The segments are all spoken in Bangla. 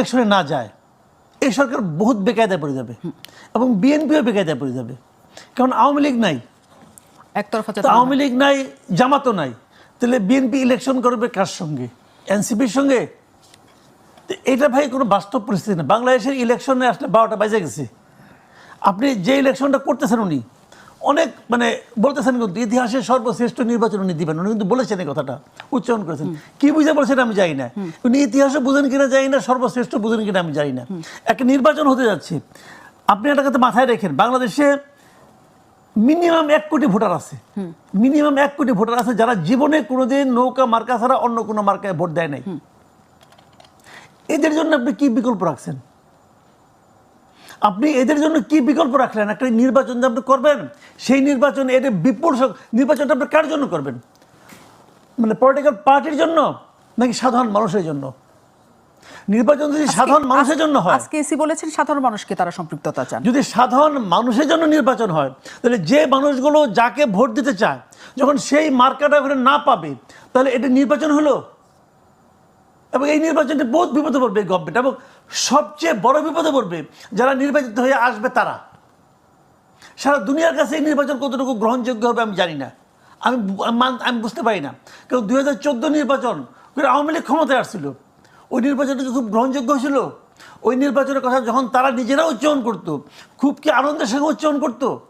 ইলেকশনে না যায় এই সরকার বহুত বেকায়দায় পড়ে যাবে এবং বিএনপিও বেকায়দায় পড়ে যাবে। কারণ আওয়ামী লীগ নাই। একতরফা আওয়ামী লীগ নাই জামাতও নাই। তাহলে বিএনপি ইলেকশন করবে কার সঙ্গে? এনসিপির সঙ্গে? এটা ভাই কোনো বাস্তব পরিস্থিতি না। বাংলাদেশের ইলেকশনে আসলে বারোটা বাজে গেছে। আপনি যে ইলেকশনটা করতেছেন উনি অনেক মানে বলতেছেন কিন্তু ইতিহাসের সর্বশ্রেষ্ঠ নির্বাচন উনি দিবেন। উনি কিন্তু বলেছেন এই কথাটা উচ্চারণ করেছেন। কি বুঝে বলছেন আমি জানি না। উনি ইতিহাসও বুঝেন কিনা জানি না সর্বশ্রেষ্ঠ বুঝেন কিনা আমি জানি না। একটা নির্বাচন হতে যাচ্ছে। আপনি একটা কথা মাথায় রেখেন বাংলাদেশে মিনিমাম এক কোটি ভোটার আছে। মিনিমাম এক কোটি ভোটার আছে যারা জীবনে কোনোদিন নৌকা মার্কা ছাড়া অন্য কোনো মার্কায় ভোট দেয় নাই। এদের জন্য আপনি কি বিকল্প রাখছেন? আপনি এদের জন্য কি বিকল্প রাখলেন? একটা নির্বাচন যে আপনি করবেন সেই নির্বাচন এর বিপুল নির্বাচনটা আপনি কার জন্য করবেন? মানে পলিটিক্যাল পার্টির জন্য নাকি সাধারণ মানুষের জন্য? নির্বাচন যদি সাধারণ মানুষের জন্য হয় আজকে এসি বলেছেন সাধারণ মানুষকে তারা সম্পৃক্ততা চান। যদি সাধারণ মানুষের জন্য নির্বাচন হয় তাহলে যে মানুষগুলো যাকে ভোট দিতে চায় যখন সেই মার্কাটা ওখানে না পাবে তাহলে এটা নির্বাচন হলো? এবং এই নির্বাচনে বহুত বিপদে পড়বে গভর্নমেন্ট এবং সবচেয়ে বড় বিপদে পড়বে যারা নির্বাচিত হয়ে আসবে তারা। সারা দুনিয়ার কাছে এই নির্বাচন কতটুকু গ্রহণযোগ্য হবে আমি জানি না। আমি মান- আমি বুঝতে পারি না। কারণ দুই হাজার চোদ্দ নির্বাচন আওয়ামী লীগ ক্ষমতায় আসছিল। ওই নির্বাচনটা খুব গ্রহণযোগ্য হয়েছিল। ওই নির্বাচনের কথা যখন তারা নিজেরা উচ্চারণ করতো, খুব কি আনন্দের সঙ্গে উচ্চারণ করতো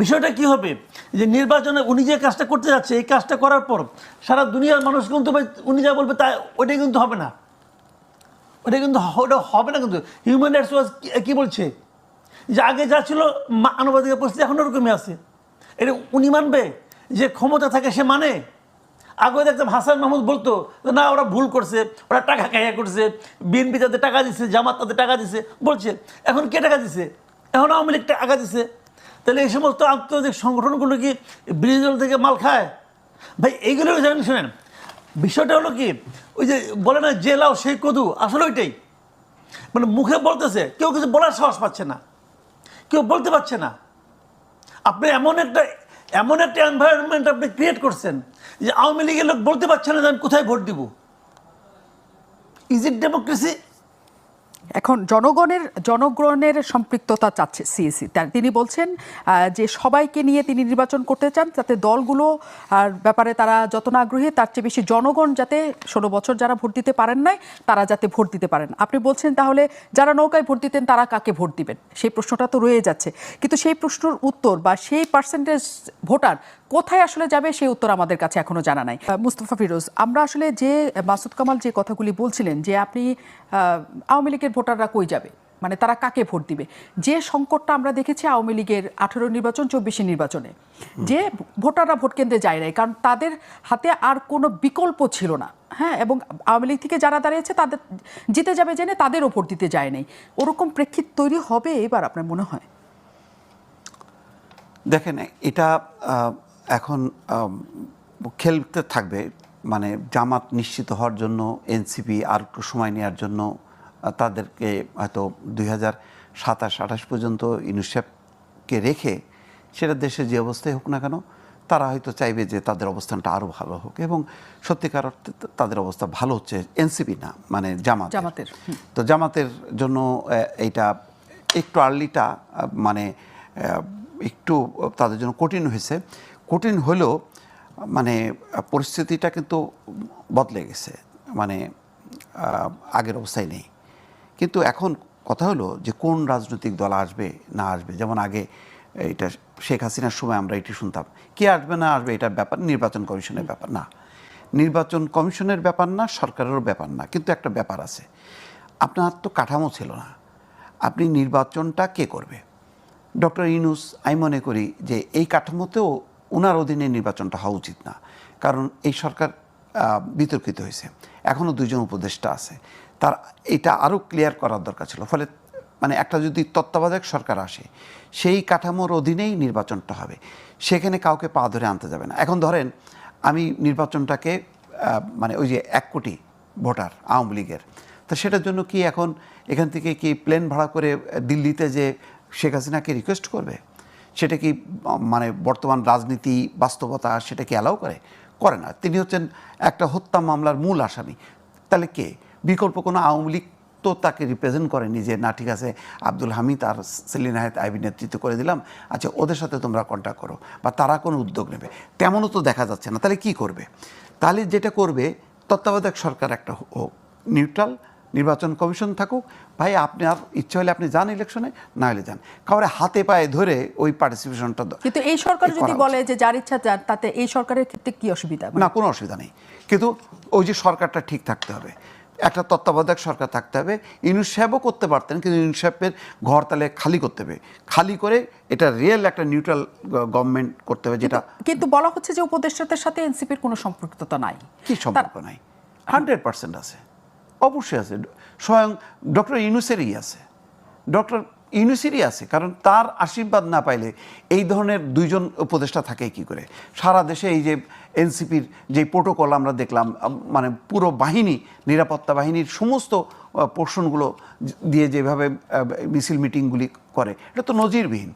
বিষয়টা কি হবে? যে নির্বাচনে উনি যে কাজটা করতে যাচ্ছে, এই কাজটা করার পর সারা দুনিয়ার মানুষ কিন্তু উনি যা বলবে তা, ওইটাই কিন্তু হবে না। ওটা কিন্তু ওটা হবে না কিন্তু। হিউম্যান রাইটস ওয়াচ কি বলছে? যে আগে যা ছিল মানবাধিকার পরিস্থিতি এখন ওরকমই আছে। এটা উনি মানবে? যে ক্ষমতা থাকে সে মানে? আগে দেখতাম হাসান মাহমুদ বলতো না, ওরা ভুল করছে, ওরা টাকা খাইয়া করছে, বিএনপি তাদের টাকা দিছে, জামাত তাদের টাকা দিছে। বলছে, এখন কে টাকা দিছে? এখন আওয়ামী লীগ টাকা দিছে। তাহলে এই সমস্ত আন্তর্জাতিক সংগঠনগুলো কি বিরোধী দল থেকে মাল খায়? ভাই, এইগুলো জানেন, শোনেন। বিষয়টা হলো কি, ওই যে বলে না, যে লাও সেই কদু আসলে ওইটাই। মানে মুখে বলতেছে, কেউ কিছু বলার সাহস পাচ্ছে না। কেউ বলতে পারছে না। আপনি এমন একটা এমন একটা এনভায়রনমেন্ট আপনি ক্রিয়েট করছেন যে আওয়ামী লীগের লোক বলতে পারছে না যে আমি কোথায় ভোট দিব। ইজ ইট ডেমোক্রেসি এখন জনগণের জনগণের সম্পৃক্ততা চাচ্ছে সিএসি। তিনি বলছেন যে সবাইকে নিয়ে তিনি নির্বাচন করতে চান, যাতে দলগুলো, আর ব্যাপারে তারা যত না আগ্রহী, তার চেয়ে বেশি জনগণ যাতে ষোলো বছর যারা ভোট দিতে পারেন নাই, তারা যাতে ভোট দিতে পারেন। আপনি বলছেন তাহলে যারা নৌকায় ভোট দিতেন, তারা কাকে ভোট দিবেন? সেই প্রশ্নটা তো রয়ে যাচ্ছে। কিন্তু সেই প্রশ্নের উত্তর বা সেই পার্সেন্টেজ ভোটার কোথায় আসলে যাবে, সেই উত্তর আমাদের কাছে এখনও জানা নাই। মুস্তফা ফিরোজ, আমরা আসলে যে, মাসুদ কামাল যে কথাগুলি বলছিলেন, যে আপনি আওয়ামী লীগের ভোটাররা কই যাবে? মানে তারা কাকে ভোট দিবে? যে সংকটটা আমরা দেখেছি আওয়ামী লীগের আঠেরো নির্বাচন চব্বিশে নির্বাচনে যে ভোটাররা ভোট কেন্দ্রে যায় নাই কারণ তাদের হাতে আর কোনো বিকল্প ছিল না হ্যাঁ? এবং আওয়ামী লীগ থেকে যারা দাঁড়িয়েছে তাদের জিতে যাবে জেনে তাদেরও ভোট দিতে যায় নাই। ওরকম প্রেক্ষিত তৈরি হবে এবার আপনার মনে হয়? দেখেন এটা এখন খেলতে থাকবে মানে জামাত নিশ্চিত হওয়ার জন্য এনসিপি আর একটু সময় নেওয়ার জন্য তাদেরকে হয়তো দুই হাজার সাতাশ আঠাশ পর্যন্ত ইউনিসেফকে রেখে সেটা দেশের যে অবস্থায় হোক না কেন তারা হয়তো চাইবে যে তাদের অবস্থানটা আরও ভালো হোক এবং সত্যিকার অর্থে তাদের অবস্থা ভালো হচ্ছে এনসিপি না মানে জামাত জামাতের, তো জামাতের জন্য এইটা একটু আর্লিটা মানে একটু তাদের জন্য কঠিন হয়েছে। কঠিন হলেও মানে পরিস্থিতিটা কিন্তু বদলে গেছে মানে আগের অবস্থায় নেই। কিন্তু এখন কথা হলো যে কোন রাজনৈতিক দল আসবে, না আসবে? যেমন আগে এটা শেখ হাসিনার সময় আমরা এটি শুনতাম, কে আসবে, না আসবে? এটার ব্যাপার, নির্বাচন কমিশনের ব্যাপার, না। নির্বাচন কমিশনের ব্যাপার না, সরকারেরও ব্যাপার না, কিন্তু একটা ব্যাপার আছে। আপনার তো কাঠামো ছিল না। আপনি নির্বাচনটা কে করবে? ডক্টর ইনুস আমি মনে করি যে এই কাঠামোতেও ওনার অধীনে নির্বাচনটা হওয়া উচিত না। কারণ এই সরকার বিতর্কিত হয়েছে। এখনও দুইজন উপদেষ্টা আছে। তার এটা আরও ক্লিয়ার করার দরকার ছিল। ফলে মানে একটা যদি তত্ত্বাবধায়ক সরকার আসে, সেই কাঠামোর অধীনেই নির্বাচনটা হবে। সেখানে কাউকে পা ধরে আনতে যাবে না। এখন ধরেন, আমি নির্বাচনটাকে মানে ওই যে এক কোটি ভোটার আওয়ামী লীগের, তো সেটার জন্য কি এখন এখান থেকে কি প্লেন ভাড়া করে দিল্লিতে যে শেখ হাসিনাকে রিকোয়েস্ট করবে? সেটা কি মানে বর্তমান রাজনীতি বাস্তবতা সেটা কি অ্যালাউ করে? করে না। তিনি হচ্ছেন একটা হত্যা মামলার মূল আসামি। তাহলে কে? বিকল্প কোনো আওয়ামী লীগ তো তাকে রিপ্রেজেন্ট করেনি যে না ঠিক আছে আব্দুল হামিদ আর সেলিন হায়াত আইবি নেতৃত্ব করে দিলাম আচ্ছা ওদের সাথে তোমরা কন্ট্যাক্ট করো। বা তারা কোনো উদ্যোগ নেবে। তেমনও তো দেখা যাচ্ছে না। তাহলে কি করবে? তাহলে যেটা করবে তত্ত্বাবধায়ক সরকার একটা হোক নিউট্রাল নির্বাচন কমিশন থাকুক। ভাই আপনার ইচ্ছে হলে আপনি যান ইলেকশনে না হলে যান। কাউরে হাতে পায়ে ধরে ওই পার্টিসিপেশনটা কিন্তু এই সরকার যদি বলে যে যার ইচ্ছা যার তাতে এই সরকারের ক্ষেত্রে কি অসুবিধা? না কোনো অসুবিধা নেই। কিন্তু ওই যে সরকারটা ঠিক থাকতে হবে। একটা তত্ত্বাবধায়ক সরকার থাকতে হবে। ইউনুস সাহেবও করতে পারতেন কিন্তু ইউনুস সাহেবের ঘর তাহলে খালি করতে হবে। খালি করে এটা রিয়েল একটা নিউট্রাল গভর্নমেন্ট করতে হবে যেটা কিন্তু বলা হচ্ছে যে উপদেষ্টাদের সাথে এনসিপির কোনো সম্পৃক্ততা নাই। কি সম্পর্ক নাই? হান্ড্রেড পার্সেন্ট আছে। অবশ্যই আছে। স্বয়ং ডক্টর ইউনুসেরই আছে। ডক্টর ইউনুসেরই আছে, কারণ তার আশীর্বাদ না পাইলে এই ধরনের দুইজন উপদেষ্টা থাকে কি করে? সারা দেশে এই যে এনসিপির যে প্রোটোকল আমরা দেখলাম মানে পুরো বাহিনী, নিরাপত্তা বাহিনীর সমস্ত পোর্শনগুলো দিয়ে যেভাবে মিছিল মিটিংগুলি করে, এটা তো নজিরবিহীন।